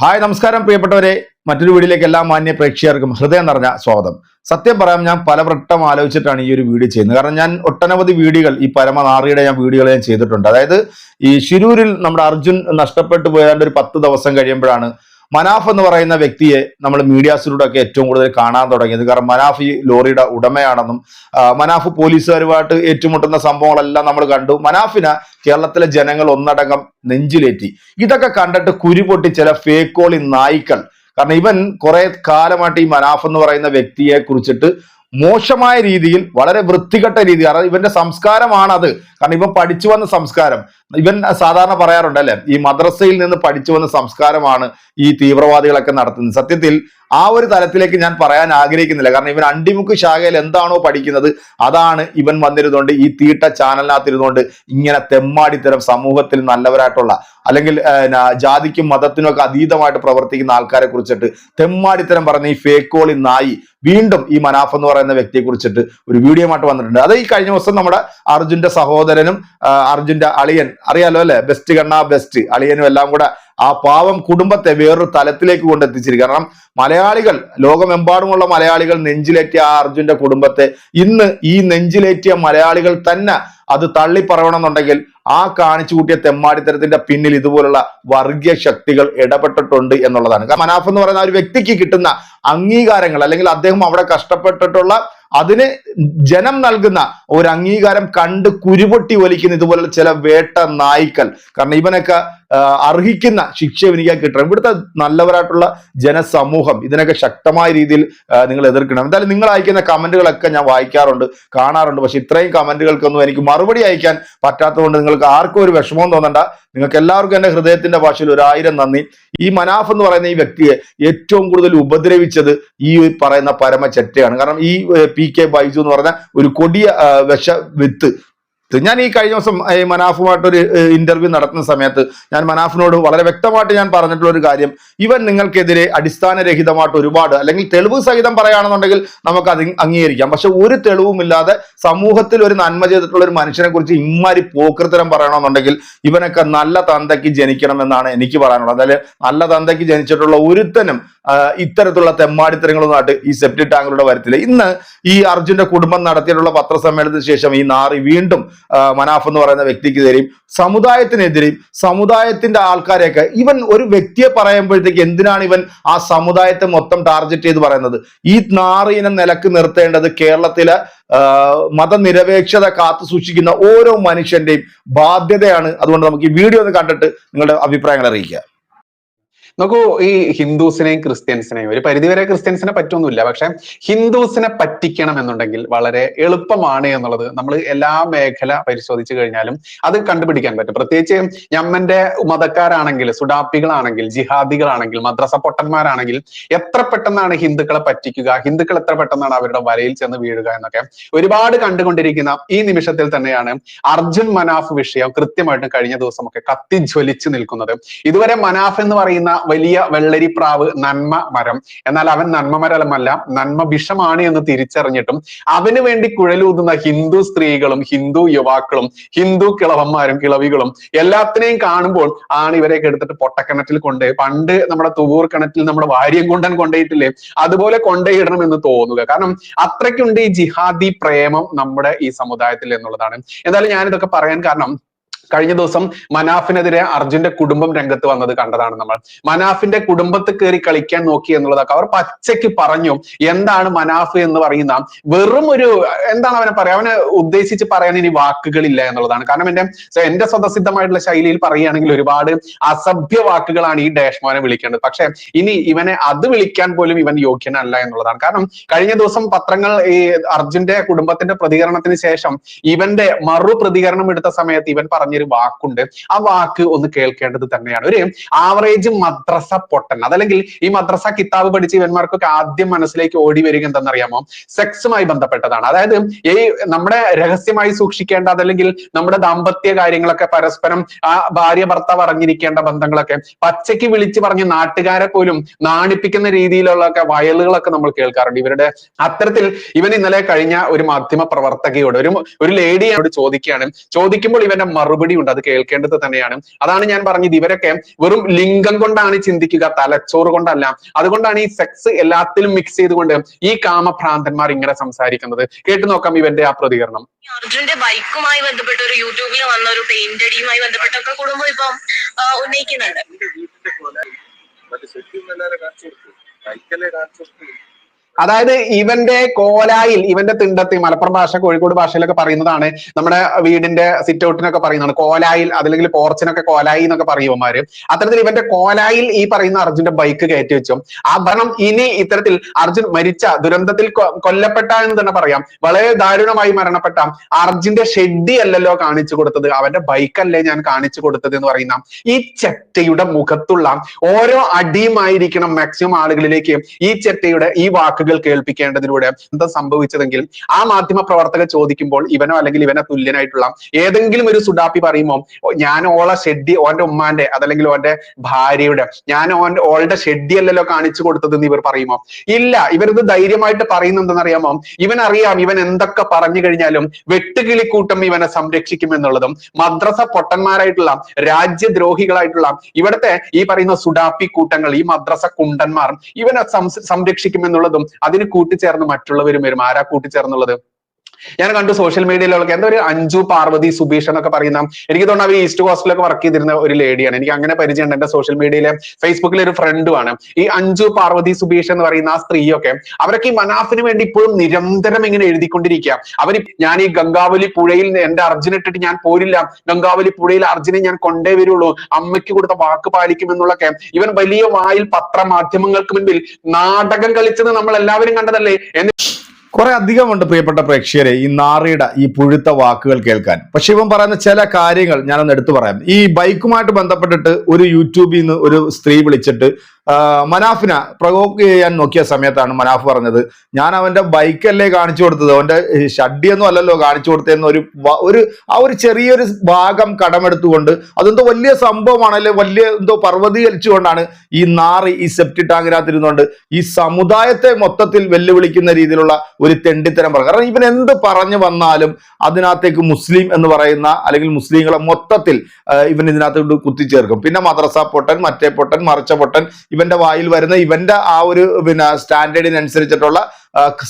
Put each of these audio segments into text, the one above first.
Hi നമസ്കാരം പ്രിയപ്പെട്ടവരെ. മറ്റൊരു വീഡിയോയിലേക്ക് എല്ലാ മാന്യ പ്രേക്ഷകർക്കും ഹൃദയം നിറഞ്ഞ സ്വാഗതം. സത്യം പറയാം ഞാൻ പലവട്ടം ആലോചിച്ചിട്ടാണ് ഈ ഒരു വീഡിയോ ചെയ്യുന്നത്. കാരണം ഞാൻ ഒട്ടനവധി വീഡിയോകൾ ഈ പരമനാറിയുടെ ഞാൻ വീഡിയോകൾ ഞാൻ ചെയ്തിട്ടുണ്ട്. അതായത് ഈ ശിരൂരിൽ നമ്മുടെ അർജുൻ നഷ്ടപ്പെട്ടു പോയാണ്ട് ഒരു പത്ത് ദിവസം കഴിയുമ്പോഴാണ് മനാഫ് എന്ന് പറയുന്ന വ്യക്തിയെ നമ്മൾ മീഡിയാസിലൂടെ ഒക്കെ ഏറ്റവും കൂടുതൽ കാണാൻ തുടങ്ങിയത് കാരണം മനാഫ് ഈ ലോറിയുടെ ഉടമയാണെന്നും മനാഫ് പോലീസുകാരുമായിട്ട് ഏറ്റുമുട്ടുന്ന സംഭവങ്ങളെല്ലാം നമ്മൾ കണ്ടു. മനാഫിനെ കേരളത്തിലെ ജനങ്ങൾ ഒന്നടങ്കം നെഞ്ചിലേറ്റി. ഇതൊക്കെ കണ്ടിട്ട് കുരുപൊട്ടി ചില ഫേക്കോളി നായ്ക്കൾ. കാരണം ഇവൻ കുറെ കാലമായിട്ട് ഈ മനാഫ് എന്ന് പറയുന്ന വ്യക്തിയെ കുറിച്ചിട്ട് മോശമായ രീതിയിൽ വളരെ വൃത്തികെട്ട രീതി കാരണം ഇവന്റെ സംസ്കാരമാണത്. കാരണം ഇവൻ പഠിച്ചു വന്ന സംസ്കാരം. ഇവൻ സാധാരണ പറയാറുണ്ട് അല്ലെ? ഈ മദ്രസയിൽ നിന്ന് പഠിച്ചു വന്ന സംസ്കാരമാണ് ഈ തീവ്രവാദികളൊക്കെ നടത്തുന്നത്. സത്യത്തിൽ ആ ഒരു തലത്തിലേക്ക് ഞാൻ പറയാൻ ആഗ്രഹിക്കുന്നില്ല. കാരണം ഇവൻ അണ്ടിമുക്ക് ശാഖയിൽ എന്താണോ പഠിക്കുന്നത് അതാണ് ഇവൻ വന്നിരുന്നുകൊണ്ട് ഈ തീട്ട ചാനലിനകത്തിരുന്നുകൊണ്ട് ഇങ്ങനെ തെമ്മാടിത്തരം സമൂഹത്തിൽ നല്ലവരായിട്ടുള്ള അല്ലെങ്കിൽ ജാതിക്കും മതത്തിനും ഒക്കെ അതീതമായിട്ട് പ്രവർത്തിക്കുന്ന ആൾക്കാരെ കുറിച്ചിട്ട് തെമ്മാടിത്തരം പറഞ്ഞ ഈ ഫേക്കോളി നായി വീണ്ടും ഈ മനാഫ് എന്ന് പറയുന്ന വ്യക്തിയെ കുറിച്ചിട്ട് ഒരു വീഡിയോ ആയിട്ട് വന്നിട്ടുണ്ട്. അത് ഈ കഴിഞ്ഞ ദിവസം നമ്മുടെ അർജുന്റെ സഹോദരനും അർജുന്റെ അളിയൻ. അറിയാലോ അല്ലെ? ബെസ്റ്റ് കണ്ണ ബെസ്റ്റ് അളിയനും എല്ലാം കൂടെ ആ പാവം കുടുംബത്തെ വേറൊരു തലത്തിലേക്ക് കൊണ്ടെത്തിച്ചിരിക്കും കാരണം മലയാളികൾ ലോകമെമ്പാടുമുള്ള മലയാളികൾ നെഞ്ചിലേറ്റിയ ആ അർജുന്റെ കുടുംബത്തെ ഇന്ന് ഈ നെഞ്ചിലേറ്റിയ മലയാളികൾ തന്നെ അത് തള്ളി പറയണമെന്നുണ്ടെങ്കിൽ ആ കാണിച്ചു കൂട്ടിയ തെമ്മാടിത്തരത്തിന്റെ പിന്നിൽ ഇതുപോലുള്ള വർഗീയ ശക്തികൾ ഇടപെട്ടിട്ടുണ്ട് എന്നുള്ളതാണ്. കാരണം മനാഫ് എന്ന് പറയുന്ന ഒരു വ്യക്തിക്ക് കിട്ടുന്ന അംഗീകാരങ്ങൾ അല്ലെങ്കിൽ അദ്ദേഹം അവിടെ കഷ്ടപ്പെട്ടിട്ടുള്ള അതിന് ജനം നൽകുന്ന ഒരു അംഗീകാരം കണ്ട് കുരുപൊട്ടി ഒലിക്കുന്ന ഇതുപോലുള്ള ചില വേട്ട നായ്ക്കൾ. കാരണം ഇവനൊക്കെ അർഹിക്കുന്ന ശിക്ഷ എനിക്ക് കിട്ടണം. ഇവിടുത്തെ നല്ലവരായിട്ടുള്ള ജനസമൂഹം ഇതിനൊക്കെ ശക്തമായ രീതിയിൽ നിങ്ങൾ എതിർക്കണം. എന്തായാലും നിങ്ങൾ അയക്കുന്ന കമന്റുകളൊക്കെ ഞാൻ വായിക്കാറുണ്ട് കാണാറുണ്ട്. പക്ഷെ ഇത്രയും കമന്റുകൾക്കൊന്നും എനിക്ക് മറുപടി അയക്കാൻ പറ്റാത്തതുകൊണ്ട് നിങ്ങൾക്ക് ആർക്കും ഒരു വിഷമവും തോന്നണ്ട. നിങ്ങൾക്ക് എല്ലാവർക്കും എന്റെ ഹൃദയത്തിന്റെ ഭാഷയിൽ ഒരായിരം നന്ദി. ഈ മനാഫ് എന്ന് പറയുന്ന ഈ വ്യക്തിയെ ഏറ്റവും കൂടുതൽ ഉപദ്രവിച്ചത് ഈ പറയുന്ന പരമ ചെറ്റയാണ് കാരണം ഈ പി കെ ബൈജു എന്ന് പറഞ്ഞ ഒരു കൊടിയ വിഷ വിത്ത് ഞാൻ ഈ കഴിഞ്ഞ ദിവസം ഈ മനാഫുമായിട്ടൊരു ഇന്റർവ്യൂ നടത്തുന്ന സമയത്ത് ഞാൻ മനാഫിനോട് വളരെ വ്യക്തമായിട്ട് ഞാൻ പറഞ്ഞിട്ടുള്ള ഒരു കാര്യം. ഇവൻ നിങ്ങൾക്കെതിരെ അടിസ്ഥാനരഹിതമായിട്ട് ഒരുപാട് അല്ലെങ്കിൽ തെളിവ് സഹിതം പറയുകയാണെന്നുണ്ടെങ്കിൽ നമുക്ക് അത് അംഗീകരിക്കാം. പക്ഷെ ഒരു തെളിവുമില്ലാതെ സമൂഹത്തിൽ ഒരു നന്മ ചെയ്തിട്ടുള്ള ഒരു മനുഷ്യനെ കുറിച്ച് ഇമ്മാരി പോക്കൃത്തരം പറയണമെന്നുണ്ടെങ്കിൽ ഇവനൊക്കെ നല്ല തന്തയ്ക്ക് ജനിക്കണം എന്നാണ് എനിക്ക് പറയാനുള്ളത്. അതായത് നല്ല തന്തയ്ക്ക് ജനിച്ചിട്ടുള്ള ഒരുത്തനും ഇത്തരത്തിലുള്ള തെമ്മാടിത്തരങ്ങളൊന്നുമായിട്ട് ഈ സെപ്റ്റി ടാങ്കുകളുടെ വരത്തില്ല. ഇന്ന് ഈ അർജുന്റെ കുടുംബം നടത്തിയിട്ടുള്ള പത്രസമ്മേളനത്തിന് ശേഷം ഈ നാറി വീണ്ടും മനാഫ് എന്ന് പറയുന്ന വ്യക്തിക്കെതിരെയും സമുദായത്തിനെതിരെയും സമുദായത്തിന്റെ ആൾക്കാരെയൊക്കെ ഇവൻ ഒരു വ്യക്തിയെ പറയുമ്പോഴത്തേക്ക് എന്തിനാണ് ഇവൻ ആ സമുദായത്തെ മൊത്തം ടാർഗറ്റ് ചെയ്ത് പറയുന്നത്? ഈ നാറിനെ നിലയ്ക്ക് നിർത്തേണ്ടത് കേരളത്തിലെ മതനിരപേക്ഷത കാത്തു സൂക്ഷിക്കുന്ന ഓരോ മനുഷ്യന്റെയും ബാധ്യതയാണ്. അതുകൊണ്ട് നമുക്ക് ഈ വീഡിയോ ഒന്ന് കണ്ടിട്ട് നിങ്ങളുടെ അഭിപ്രായങ്ങൾ അറിയിക്കുക നോക്കൂ ഈ ഹിന്ദുസിനെയും ക്രിസ്ത്യൻസിനെയും ഒരു പരിധിവരെ ക്രിസ്ത്യൻസിനെ പറ്റൊന്നുമില്ല പക്ഷെ ഹിന്ദുസിനെ പറ്റിക്കണം എന്നുണ്ടെങ്കിൽ വളരെ എളുപ്പമാണ് എന്നുള്ളത് നമ്മൾ എല്ലാ മേഖല പരിശോധിച്ചു കഴിഞ്ഞാലും അത് കണ്ടുപിടിക്കാൻ പറ്റും. പ്രത്യേകിച്ച് ഞമ്മന്റെ മതക്കാരാണെങ്കിൽ സുഡാപ്പികളാണെങ്കിൽ ജിഹാദികളാണെങ്കിൽ മദ്രസ പൊട്ടന്മാരാണെങ്കിൽ എത്ര പെട്ടെന്നാണ് ഹിന്ദുക്കളെ പറ്റിക്കുക ഹിന്ദുക്കൾ എത്ര പെട്ടെന്നാണ് അവരുടെ വലയിൽ ചെന്ന് വീഴുക എന്നൊക്കെ ഒരുപാട് കണ്ടുകൊണ്ടിരിക്കുന്ന ഈ നിമിഷത്തിൽ തന്നെയാണ് അർജുൻ മനാഫ് വിഷയം കൃത്യമായിട്ടും കഴിഞ്ഞ ദിവസമൊക്കെ കത്തിജ്വലിച്ചു നിൽക്കുന്നത്. ഇതുവരെ മനാഫ് എന്ന് പറയുന്ന വലിയ വെള്ളരിപ്രാവ് നന്മ മരം. എന്നാൽ അവൻ നന്മ മരമല്ല നന്മ വിഷമാണ് എന്ന് തിരിച്ചറിഞ്ഞിട്ടും അവന് വേണ്ടി കുഴലൂതുന്ന ഹിന്ദു സ്ത്രീകളും ഹിന്ദു യുവാക്കളും ഹിന്ദു കിളവന്മാരും കിളവികളും എല്ലാത്തിനെയും കാണുമ്പോൾ ആണ് ഇവരെയൊക്കെ എടുത്തിട്ട് പൊട്ടക്കിണറ്റിൽ കൊണ്ട് പണ്ട് നമ്മുടെ തുവൂർ കിണറ്റിൽ നമ്മുടെ വാര്യം കൊണ്ടൻ കൊണ്ടേയിട്ടില്ലേ അതുപോലെ കൊണ്ടേയിടണം എന്ന് തോന്നുക. കാരണം അത്രയ്ക്കുണ്ട് ഈ ജിഹാദി പ്രേമം നമ്മുടെ ഈ സമുദായത്തിൽ എന്നുള്ളതാണ്. എന്തായാലും ഞാനിതൊക്കെ പറയാൻ കാരണം കഴിഞ്ഞ ദിവസം മനാഫിനെതിരെ അർജുന്റെ കുടുംബം രംഗത്ത് വന്നത് കണ്ടതാണ് നമ്മൾ. മനാഫിന്റെ കുടുംബത്തിൽ കയറി കളിക്കാൻ നോക്കി എന്നുള്ളതൊക്കെ അവർ പച്ചയ്ക്ക് പറഞ്ഞു. എന്താണ് മനാഫ് എന്ന് പറയുന്ന വെറും ഒരു എന്താണ് അവനെ പറയാ? അവനെ ഉദ്ദേശിച്ച് പറയാൻ ഇനി വാക്കുകളില്ല എന്നുള്ളതാണ്. കാരണം എന്റെ എന്റെ സ്വതസിദ്ധമായിട്ടുള്ള ശൈലിയിൽ പറയുകയാണെങ്കിൽ ഒരുപാട് അസഭ്യ വാക്കുകളാണ് ഈ ഡാഷ്മോനെ വിളിക്കേണ്ടത്. പക്ഷെ ഇനി ഇവനെ അത് വിളിക്കാൻ പോലും ഇവൻ യോഗ്യനല്ല എന്നുള്ളതാണ്. കാരണം കഴിഞ്ഞ ദിവസം പത്രങ്ങൾ ഈ അർജുന്റെ കുടുംബത്തിന്റെ പ്രതികരണത്തിന് ശേഷം ഇവന്റെ മറു പ്രതികരണം എടുത്ത സമയത്ത് ഇവൻ പറഞ്ഞൊരു വാക്കുണ്ട്. ആ വാക്ക് ഒന്ന് കേൾക്കേണ്ടത് തന്നെയാണ്. ഒരു ആവറേജ് മദ്രസ പൊട്ടൻ. അതല്ലെങ്കിൽ ഈ മദ്രസ കിതാബ് പഠിച്ച ഇവന്മാർക്കൊക്കെ ആദ്യം മനസ്സിലേക്ക് ഓടി വരിക എന്തെന്നറിയാമോ സെക്സുമായി ബന്ധപ്പെട്ടതാണ്. അതായത് ഈ നമ്മുടെ രഹസ്യമായി സൂക്ഷിക്കേണ്ട അതല്ലെങ്കിൽ നമ്മുടെ ദാമ്പത്യ കാര്യങ്ങളൊക്കെ പരസ്പരം ആ ഭാര്യ ഭർത്താവ് അറിഞ്ഞിരിക്കേണ്ട ബന്ധങ്ങളൊക്കെ പച്ചയ്ക്ക് വിളിച്ചു പറഞ്ഞ് നാട്ടുകാരെ പോലും നാണിപ്പിക്കുന്ന രീതിയിലുള്ളൊക്കെ വയലുകളൊക്കെ നമ്മൾ കേൾക്കാറുണ്ട്. ഇവരുടെ അത്തരത്തിൽ ഇവൻ ഇന്നലെ കഴിഞ്ഞ ഒരു മാധ്യമ പ്രവർത്തകയോട് ഒരു ഒരു ലേഡിയോട് ചോദിക്കുകയാണ്. ചോദിക്കുമ്പോൾ ഇവന്റെ മറുപടി മറുപടി ഉണ്ട് അത് കേൾക്കേണ്ടത് തന്നെയാണ്. അതാണ് ഞാൻ പറഞ്ഞത്. ഇവരൊക്കെ വെറും ലിംഗം കൊണ്ടാണ് ചിന്തിക്കുക തലച്ചോറ് കൊണ്ടല്ല. അതുകൊണ്ടാണ് ഈ സെക്സ് എല്ലാത്തിലും മിക്സ് ചെയ്തുകൊണ്ട് ഈ കാമഭ്രാന്തന്മാർ ഇങ്ങനെ സംസാരിക്കുന്നത്. കേട്ടു നോക്കാം ഇവന്റെ ആ പ്രതികരണം. അർജുന്റെ ബൈക്കുമായി ബന്ധപ്പെട്ട ഒരു യൂട്യൂബിൽ വന്ന ഒരു പെയിന്റ് അടിയുമായി ബന്ധപ്പെട്ടൊക്കെ കുടുംബം ഇപ്പം ഉന്നയിക്കുന്നുണ്ട്. കാണിച്ചു കൊടുത്തു. ബൈക്കല്ലേ കാണിച്ചു കൊടുത്തു. അതായത് ഇവന്റെ കോലായിൽ ഇവന്റെ തിണ്ടത്തി മലപ്പുറം ഭാഷ കോഴിക്കോട് ഭാഷയിലൊക്കെ പറയുന്നതാണ് നമ്മുടെ വീടിന്റെ സിറ്റ് ഔട്ടിനൊക്കെ പറയുന്നതാണ്. കോലായിൽ അതല്ലെങ്കിൽ പോർച്ചിനൊക്കെ കോലായി എന്നൊക്കെ പറയുമാര് അത്തരത്തിൽ ഇവന്റെ കോലായിൽ ഈ പറയുന്ന അർജുന്റെ ബൈക്ക് കയറ്റി വെച്ചു. ആ ഭരണം ഇനി ഇത്തരത്തിൽ അർജുൻ മരിച്ച ദുരന്തത്തിൽ കൊല്ലപ്പെട്ട എന്ന് തന്നെ പറയാം. വളരെ ദാരുണമായി മരണപ്പെട്ട അർജുന്റെ ഷെഡി അല്ലല്ലോ കാണിച്ചു കൊടുത്തത്. അവന്റെ ബൈക്കല്ലേ ഞാൻ കാണിച്ചു കൊടുത്തത് എന്ന് പറയുന്ന ഈ ചെറ്റയുടെ മുഖത്തുള്ള ഓരോ അടിയുമായിരിക്കണം മാക്സിമം ആളുകളിലേക്ക് ഈ ചെറ്റയുടെ ഈ വാക്കുകൾ കേൾപ്പിക്കേണ്ടതിലൂടെ എന്താ സംഭവിച്ചതെങ്കിൽ ആ മാധ്യമ പ്രവർത്തകർ ചോദിക്കുമ്പോൾ ഇവനോ അല്ലെങ്കിൽ ഇവനെ തുല്യനായിട്ടുള്ള ഏതെങ്കിലും ഒരു സുഡാപ്പി പറയുമ്പോൾ ഞാൻ ഓളെ ഷെഡ്ഡി ഓന്റെ ഉമ്മാന്റെ അതല്ലെങ്കിൽ ഓന്റെ ഭാര്യയുടെ ഞാൻ ഓന്റെ ഓളുടെ ഷെഡ്ഡി അല്ലല്ലോ കാണിച്ചു കൊടുത്തതെന്ന് ഇവർ പറയുമോ? ഇല്ല ഇവരിത് ധൈര്യമായിട്ട് പറയുന്നെന്തെന്നറിയാമോ ഇവൻ അറിയാം ഇവൻ എന്തൊക്കെ പറഞ്ഞു കഴിഞ്ഞാലും വെട്ടുകിളിക്കൂട്ടം ഇവനെ സംരക്ഷിക്കും എന്നുള്ളതും മദ്രസ പൊട്ടന്മാരായിട്ടുള്ള രാജ്യദ്രോഹികളായിട്ടുള്ള ഇവിടുത്തെ ഈ പറയുന്ന സുഡാപ്പി കൂട്ടങ്ങൾ ഈ മദ്രസ കുണ്ടന്മാർ ഇവനെ സംരക്ഷിക്കും എന്നുള്ളതും അതിന് കൂട്ടിച്ചേർന്ന് മറ്റുള്ളവരും വരും ആരാ കൂട്ടിച്ചേർന്നുള്ളത്? ഞാൻ കണ്ടു സോഷ്യൽ മീഡിയയിലൊക്കെ എന്തോ ഒരു അഞ്ജു പാർവതി സുബീഷ് എന്നൊക്കെ പറയുന്ന എനിക്ക് തോന്നുന്നു അവർ ഈസ്റ്റ് കോസ്റ്റിലൊക്കെ വർക്ക് ചെയ്തിരുന്ന ഒരു ലേഡിയാണ് എനിക്ക് അങ്ങനെ പരിചയമുണ്ട് എന്റെ സോഷ്യൽ മീഡിയയിലെ ഫേസ്ബുക്കിലെ ഒരു ഫ്രണ്ടുമാണ് ഈ അഞ്ജു പാർവതി സുബീഷ് എന്ന് പറയുന്ന ആ സ്ത്രീയൊക്കെ അവരൊക്കെ ഈ മനാഫിന് വേണ്ടി ഇപ്പോഴും നിരന്തരം ഇങ്ങനെ എഴുതിക്കൊണ്ടിരിക്കുക അവർ ഞാൻ ഈ ഗംഗാവലി പുഴയിൽ എന്റെ അർജുന ഇട്ടിട്ട് ഞാൻ പോരില്ല. ഗംഗാവലി പുഴയിൽ അർജുനെ ഞാൻ കൊണ്ടേ വരുള്ളൂ. അമ്മയ്ക്ക് കൊടുത്ത വാക്ക് പാലിക്കും എന്നുള്ളൊക്കെ. ഇവൻ വലിയ വായിൽ പത്രമാധ്യമങ്ങൾക്ക് മുൻപിൽ നാടകം കളിച്ചത് നമ്മൾ എല്ലാവരും കണ്ടതല്ലേ? എന്ന് കുറെ അധികമുണ്ട് പ്രിയപ്പെട്ട പ്രേക്ഷകരെ ഈ നാറിയുടെ ഈ പുഴുത്ത വാക്കുകൾ കേൾക്കാൻ. പക്ഷെ ഇവൻ പറയുന്ന ചില കാര്യങ്ങൾ ഞാനൊന്ന് എടുത്തു പറയാം. ഈ ബൈക്കുമായിട്ട് ബന്ധപ്പെട്ടിട്ട് ഒരു യൂട്യൂബിൽ നിന്ന് ഒരു സ്ത്രീ വിളിച്ചിട്ട് മനാഫിനെ പ്രവോക്ക് ചെയ്യാൻ നോക്കിയ സമയത്താണ് മനാഫ് പറഞ്ഞത്. ഞാൻ അവന്റെ ബൈക്കല്ലേ കാണിച്ചു കൊടുത്തത്. അവന്റെ ഷഡ്ഡിയൊന്നും അല്ലല്ലോ കാണിച്ചു കൊടുത്തതെന്ന് ഒരു ഒരു ആ ഒരു ചെറിയൊരു ഭാഗം കടമെടുത്തുകൊണ്ട് അതെന്തോ വലിയ സംഭവമാണ് അല്ലെ വലിയ എന്തോ പർവതീകരിച്ചുകൊണ്ടാണ് ഈ നാറി ഈ സെപ്റ്റി ടാങ്കിനകത്തിരുന്നുകൊണ്ട് ഈ സമുദായത്തെ മൊത്തത്തിൽ വെല്ലുവിളിക്കുന്ന രീതിയിലുള്ള ഒരു തെണ്ടിത്തരം പറഞ്ഞു. കാരണം ഇവൻ എന്ത് പറഞ്ഞു വന്നാലും അതിനകത്തേക്ക് മുസ്ലിം എന്ന് പറയുന്ന അല്ലെങ്കിൽ മുസ്ലിങ്ങളെ മൊത്തത്തിൽ ഇവൻ ഇതിനകത്തോട്ട് കുത്തിച്ചേർക്കും. പിന്നെ മദ്രസ പൊട്ടൻ മറ്റേ പൊട്ടൻ മറിച്ച പൊട്ടൻ ഇവന്റെ വായിൽ വരുന്ന ഇവന്റെ ആ ഒരു പിന്നെ സ്റ്റാൻഡേർഡിനനുസരിച്ചിട്ടുള്ള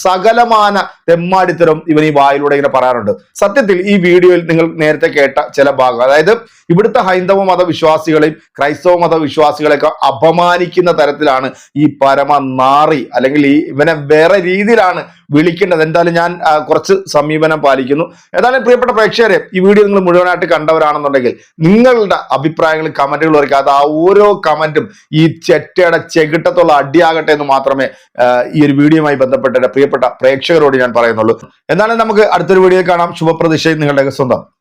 സകലമാന തെമ്മാടിത്തരം ഇവൻ ഈ വായിലൂടെ ഇങ്ങനെ പറയാറുണ്ട്. സത്യത്തിൽ ഈ വീഡിയോയിൽ നിങ്ങൾ നേരത്തെ കേട്ട ചില ഭാഗം അതായത് ഇവിടുത്തെ ഹൈന്ദവ മതവിശ്വാസികളെയും ക്രൈസ്തവ മതവിശ്വാസികളെയൊക്കെ അപമാനിക്കുന്ന തരത്തിലാണ് ഈ പരമ നാറി അല്ലെങ്കിൽ ഈ ഇവനെ വേറെ രീതിയിലാണ് വിളിക്കേണ്ടത്. എന്തായാലും ഞാൻ കുറച്ച് സമീപനം പാലിക്കുന്നു. ഏതായാലും പ്രിയപ്പെട്ട പ്രേക്ഷകരെ ഈ വീഡിയോ നിങ്ങൾ മുഴുവനായിട്ട് കണ്ടവരാണെന്നുണ്ടെങ്കിൽ നിങ്ങളുടെ അഭിപ്രായങ്ങൾ കമന്റുകൾ വരയ്ക്കാതെ ആ ഓരോ കമന്റും ഈ ചെറ്റയുടെ ചെകിട്ടത്തുള്ള അടിയാകട്ടെ എന്ന് മാത്രമേ ഈ ഒരു വീഡിയോയുമായി ബന്ധപ്പെട്ട പ്രിയപ്പെട്ട പ്രേക്ഷകരോട് ഞാൻ പറയുന്നുള്ളൂ. എന്നാലും നമുക്ക് അടുത്തൊരു വീഡിയോ കാണാം. ശുഭപ്രതിഷ്ഠയും നിങ്ങളുടെ സ്വന്തം.